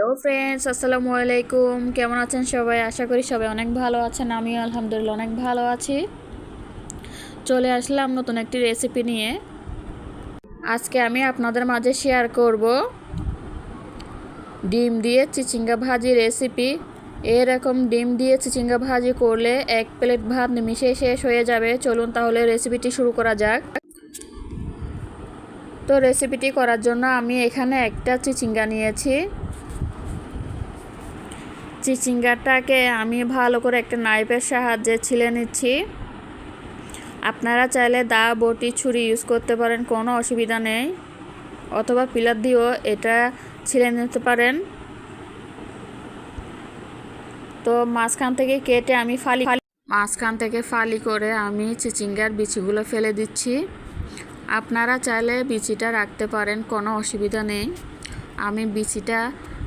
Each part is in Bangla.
হ্যালো ফ্রেন্ডস আসসালামু আলাইকুম কেমন আছেন সবাই? আশা করি সবাই অনেক ভালো আছেন। আমিও আলহামদুলিল্লাহ অনেক ভালো আছি। চলে আসলাম নতুন একটি রেসিপি নিয়ে। আজকে আমি আপনাদের মাঝে শেয়ার করব ডিম দিয়ে চিচিঙ্গা ভাজি রেসিপি এরকম ডিম দিয়ে চিচিঙ্গা ভাজি করলে এক প্লেট ভাত নিমিশে শেষ হয়ে যাবে। চলুন তাহলে রেসিপিটি শুরু করা যাক। তো রেসিপিটি করার জন্য আমি এখানে একটা চিচিঙ্গা নিয়েছি। চিচিঙ্গাটাকে আমি ভালো করে একটা নাইফের সাহায্যে ছিলে নিচ্ছি। আপনারা চাইলে দা, বটি, ছুরি ইউজ করতে পারেন, কোনো অসুবিধা নেই। অথবা পিলার দিয়েও এটা ছিলে নিতে পারেন। তো মাঝখান থেকে কেটে আমি ফালি ফালি মাঝখান থেকে ফালি করে আমি চিচিঙ্গার বিচিগুলো ফেলে দিচ্ছি। আপনারা চাইলে বিচিটা রাখতে পারেন, কোনো অসুবিধা নেই। আমি বিচিটা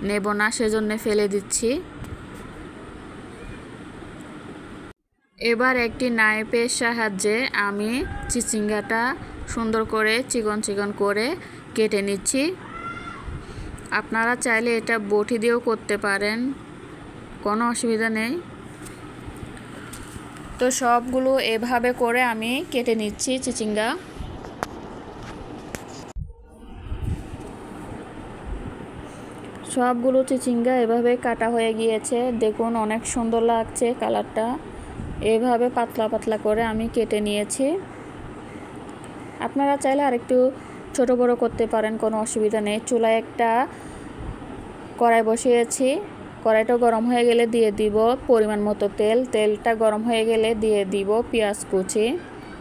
নেব না, সেজন্য ফেলে দিচ্ছি। এবার একটি নাইফের সাহায্যে আমি চিচিঙ্গাটা সুন্দর করে চিকন চিকন করে কেটে নিচ্ছি। আপনারা চাইলে এটা বটি দিয়েও করতে পারেন, কোনো অসুবিধা নেই। তো সবগুলো এভাবে করে আমি কেটে নিচ্ছি চিচিঙ্গা। সবগুলো চিচিঙ্গা এভাবে কাটা হয়ে গিয়েছে। দেখুন, অনেক সুন্দর লাগছে কালারটা। এভাবে পাতলা পাতলা করে আমি কেটে নিয়েছি। আপনারা চাইলে আরেকটু ছোট বড় করতে পারেন, কোনো অসুবিধা নেই। চুলায় একটা কড়াই বসিয়েছি। কড়াইটা গরম হয়ে গেলে দিয়ে দিব পরিমাণ মতো তেল। তেলটা গরম হয়ে গেলে দিয়ে দিব পেঁয়াজ কুচি।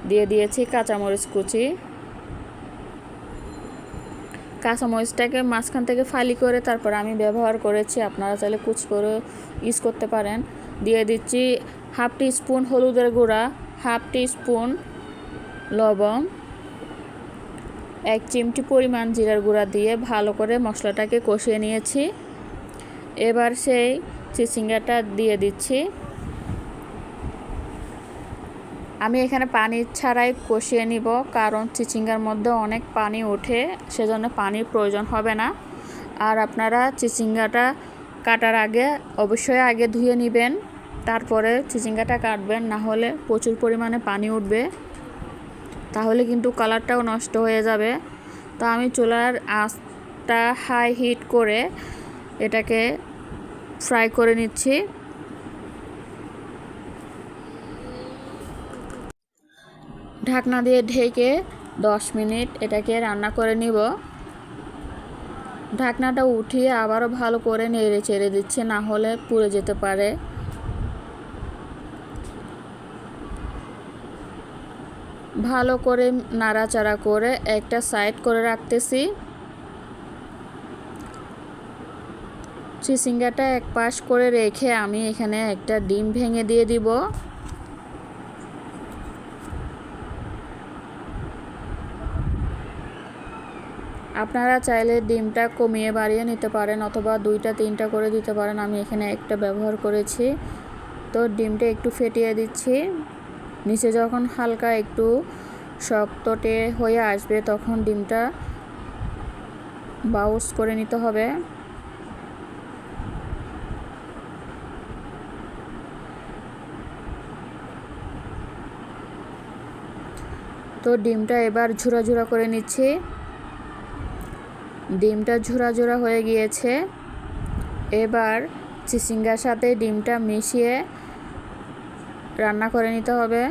দিয়ে দিয়েছি কাঁচামরিচ কুচি। কাঁচামরিচটাকে মাঝখান থেকে ফালি করে তারপর আমি ব্যবহার করেছি। আপনারা চাইলে কুচ করে ইউজ করতে পারেন। দিয়ে দিচ্ছি হাফ টি স্পুন হলুদের গুঁড়া, হাফ টি স্পুন লবং এক চিমটি পরিমাণ জিরার গুঁড়া দিয়ে ভালো করে মশলাটাকে কষিয়ে নিয়েছি। এবার সেই চিচিঙ্গাটা দিয়ে দিচ্ছি। আমি এখানে পানি ছাড়াই কষিয়ে নিব, কারণ চিচিঙ্গার মধ্যে অনেক পানি ওঠে, সেজন্য পানির প্রয়োজন হবে না। আর আপনারা চিচিঙ্গাটা কাটার আগে অবশ্যই আগে ধুয়ে নেবেন। তারপরে চিচিঙ্গাটা কাটবেন, না হলে প্রচুর পরিমাণে পানি উঠবে, তাহলে কিন্তু কালারটাও নষ্ট হয়ে যাবে। তো আমি চুলার আঁচটা হাই হিট করে এটাকে ফ্রাই করে নিচ্ছি। ঢাকনা দিয়ে ঢেকে দশ মিনিট এটাকে রান্না করে নিব। ঢাকনাটা উঠিয়ে আবারও ভালো করে নেড়ে চেড়ে দিচ্ছে, না হলে পুড়ে যেতে পারে। ভালো করে নাড়াচাড়া করে একটা সাইড করে রাখতেছি। চিচিঙ্গাটা এক পাশ করে রেখে আমি এখানে একটা ডিম ভেঙে দিয়ে দিব। আপনারা চাইলে ডিমটা কমিয়ে বাড়িয়ে নিতে পারেন অথবা দুইটা, তিনটা করে দিতে পারেন। আমি এখানে একটা ব্যবহার করেছি। তো ডিমটা একটু ফেটিয়ে দিচ্ছি। নিচে যখন হালকা একটু শক্তটে হয়ে আসবে, তখন ডিমটা বাউস করে নিতে হবে। তো ডিমটা এবার ঝুরা ঝুরা করে নিচ্ছি। ডিমটা ঝুরা ঝুরা হয়ে গিয়েছে। এবার চিচিঙ্গার সাথে ডিমটা মিশিয়ে রান্না করে নিতে হবে।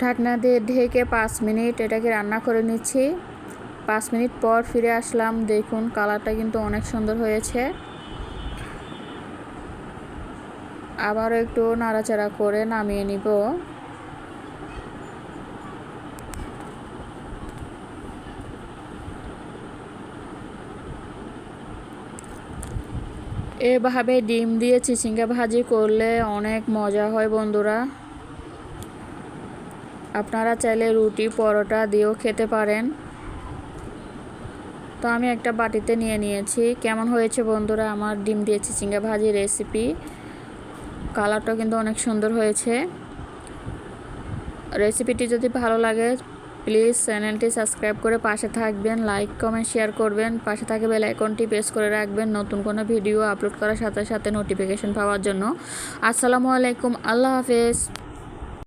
ঢাকনা দিয়ে ঢেকে পাঁচ মিনিট এটাকে রান্না করে নিচ্ছি। পাঁচ মিনিট পর ফিরে আসলাম। দেখুন, কালারটা কিন্তু অনেক সুন্দর হয়েছে। আবারও একটু নাড়াচাড়া করে নামিয়ে নিব। এভাবে ডিম দিয়ে চিচিঙ্গা ভাজি করলে অনেক মজা হয় বন্ধুরা। আপনারা চাইলে রুটি, পরোটা দিয়েও খেতে পারেন। তো আমি একটা বাটিতে নিয়ে নিয়েছি। কেমন হয়েছে বন্ধুরা আমার ডিম দিয়ে চিচিঙ্গা ভাজি রেসিপি? কালারটা কিন্তু অনেক সুন্দর হয়েছে। রেসিপিটি যদি ভালো লাগে প্লিজ চ্যানেলটি সাবস্ক্রাইব করে পাশে থাকবেন, লাইক, কমেন্ট, শেয়ার করবেন। পাশে থাকে বেল আইকনটি প্রেস করে রাখবেন নতুন কোনো ভিডিও আপলোড করার সাথে সাথে নোটিফিকেশন পাওয়ার জন্য। আসসালামু আলাইকুম, আল্লাহ হাফেজ।